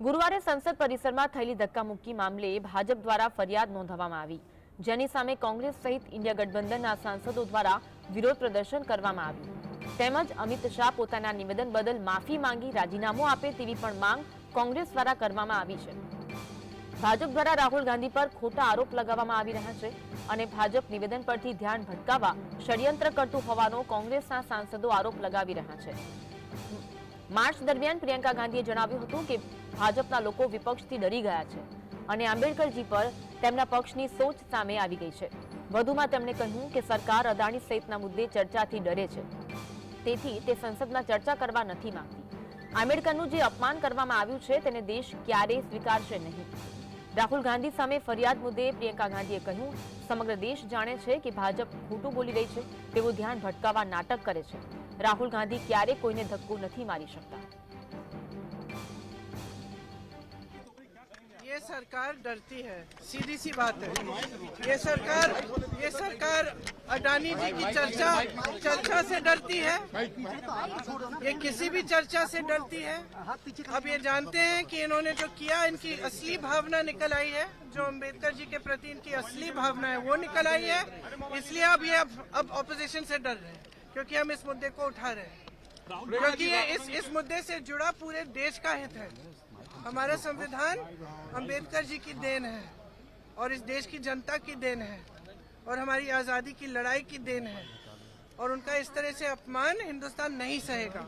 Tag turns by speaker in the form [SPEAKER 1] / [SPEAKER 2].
[SPEAKER 1] ગુરુવારે સંસદ પરિસરમાં થયેલી ધક્કામુક્કી મામલે ભાજપ દ્વારા ફરિયાદ નોંધવામાં આવી. જેની સામે કોંગ્રેસ સહિત ઇન્ડિયા ગઠબંધનના સાંસદો દ્વારા વિરોધ પ્રદર્શન કરવામાં આવ્યું. તેમજ અમિત શાહ પોતાના નિવેદન બદલ માફી માંગી રાજીનામું આપે તેવી પણ માંગ કોંગ્રેસ દ્વારા કરવામાં આવી છે. ભાજપ દ્વારા રાહુલ ગાંધી પર ખોટા આરોપ લગાવવામાં આવી રહ્યા છે અને ભાજપ નિવેદન પરથી ધ્યાન ભટકાવવા ષડયંત્ર કરતું હોવાનો કોંગ્રેસના સાંસદો આરોપ લગાવી રહ્યા છે. માર્ચ દરમિયાન પ્રિયંકા ગાંધીએ જણાવ્યું હતું કે ભાજપના લોકો વિપક્ષથી ડરી ગયા છે અને આંબેડકરજી પર તેમના પક્ષની સોચ સામે આવી ગઈ છે. વધુમાં તેમણે કહ્યું કે સરકાર અદાણી સહિતના મુદ્દે ચર્ચાથી ડરે છે. તેથી તે સંસદમાં ચર્ચા કરવા નથી માંગતી. આંબેડકરનું જે અપમાન કરવામાં આવ્યું છે તેને દેશ ક્યારેય સ્વીકારશે નહીં. રાહુલ ગાંધી સામે ફરિયાદ મુદ્દે પ્રિયંકા ગાંધીએ કહ્યું, સમગ્ર દેશ જાણે છે કે ભાજપ ખોટું બોલી રહી છે તેવું ધ્યાન ભટકાવવા નાટક કરે છે. રાહુલ ગાંધી ક્યારે કોઈને ધક્કો નથી મારી શકતા
[SPEAKER 2] ये सरकार डरती है सीधी सी बात है ये सरकार ये सरकार अडानी जी की चर्चा चर्चा से डरती है ये किसी भी चर्चा से डरती है अब ये जानते हैं कि इन्होंने जो किया इनकी असली भावना निकल आई है जो अम्बेडकर जी के प्रति इनकी असली भावना है वो निकल आई है इसलिए अब ये अब, अब ऑपोजिशन से डर रहे हैं क्योंकि हम इस मुद्दे को उठा रहे हैं। क्योंकि ये इस इस मुद्दे से जुड़ा पूरे देश का हित है। हमारा संविधान अंबेडकर जी की देन है और इस देश की जनता की देन है और हमारी आज़ादी की लड़ाई की देन है और उनका इस तरह से अपमान हिंदुस्तान नहीं सहेगा।